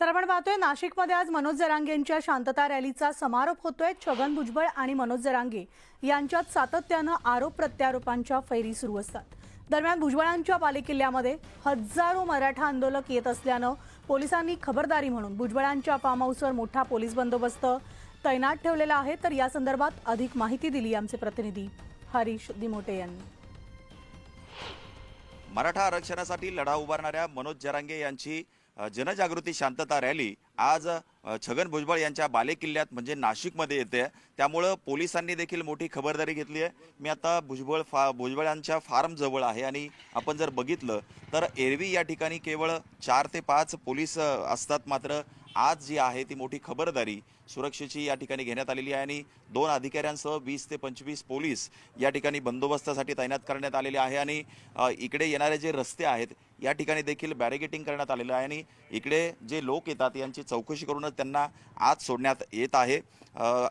तर आपण पाहतोय नाशिकमध्ये आज मनोज जरांगेंच्या शांतता रॅलीचा समारोप होतोय. छगन भुजबळ आणि मनोज जरांगे यांच्यात सातत्यानं आरोप प्रत्यारोपांच्या फैरी सुरू असतात. दरम्यान भुजबळांच्या बालेकिल्ल्यामध्ये हजारो मराठा आंदोलक येत असल्यानं पोलिसांनी खबरदारी म्हणून भुजबळांच्या फार्म हाऊसवर मोठा पोलीस बंदोबस्त तैनात ठेवलेला आहे. तर या संदर्भात अधिक माहिती दिली आमचे प्रतिनिधी हरीश दिमोटे यांनी. मराठा आरक्षणासाठी लढा उभारणाऱ्या मनोज जरांगे यांची जनजागृती शांतता रॅली आज छगन भुजबळ यांच्या बालेकिल्ल्यात म्हणजे नाशिकमध्ये येते. त्यामुळं पोलिसांनी देखील मोठी खबरदारी घेतली आहे. मी आता भुजबळ फा भुजबळांच्या फार्म जवळ आहे आणि आपण जर बघितलं तर एरवी या ठिकाणी केवळ चार ते पाच पोलीस असतात मात्र आज जी आहे ती मोठी खबरदारी सुरक्षेची या ठिकाणी घेण्यात आलेली आहे आणि दोन अधिकाऱ्यांसह वीस ते पंचवीस पोलीस या ठिकाणी बंदोबस्तासाठी तैनात करण्यात आलेले आहे. आणि इकडे येणारे जे रस्ते आहेत या ठिकाणी देखील बॅरिगेटिंग करण्यात आलेलं आहे आणि इकडे जे लोक येतात यांची चौकशी करूनच त्यांना आत सोडण्यात येत आहे.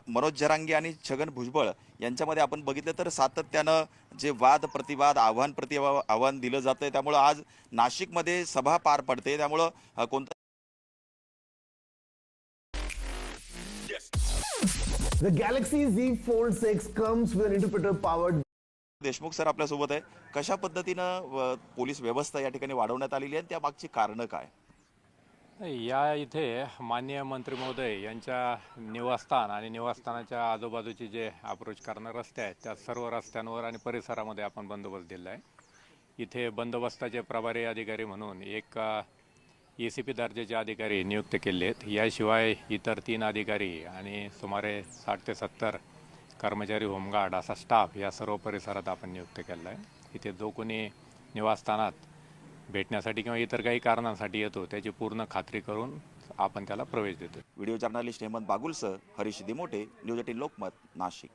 मनोज जरांगे आणि छगन भुजबळ यांच्यामध्ये आपण बघितलं तर सातत्यानं जे वाद प्रतिवाद आव्हान प्रति आव्हान दिलं जातं त्यामुळं आज नाशिकमध्ये सभा पार पडते. त्यामुळं कोणतं The Galaxy Z Fold 6 comes with an interpreter powered Deshmukh sir आपल्यासोबत आहे. कशा पद्धतीनं व, पोलीस व्यवस्था या ठिकाणी वाढवण्यात आलेली आहे? त्या मागची कारणं काय? या इथे माननीय मंत्री महोदय यांच्या निवासस्थान आणि निवासस्थानाच्या आजूबाजूचे जे अप्रोच करणारे रस्ते आहेत त्या सर्व रस्त्यांवर आणि परिसरामध्ये आपण बंदोबस्त दिला आहे. इथे बंदोबस्ताचे प्रभारी अधिकारी म्हणून एक ए सी पी दर्जाचे अधिकारी नियुक्त केले आहेत. याशिवाय इतर तीन अधिकारी आणि सुमारे साठ ते सत्तर कर्मचारी होमगार्ड असा स्टाफ या सर्व परिसरात आपण नियुक्त केला आहे इथे जो कोणी निवासस्थानात भेटण्यासाठी किंवा इतर काही कारणांसाठी येतो त्याची पूर्ण खात्री करून आपण त्याला प्रवेश देतो व्हिडिओ जर्नलिस्ट हेमंत बागुलसह हरीश दिमोटे न्यूज एटीन लोकमत नाशिक.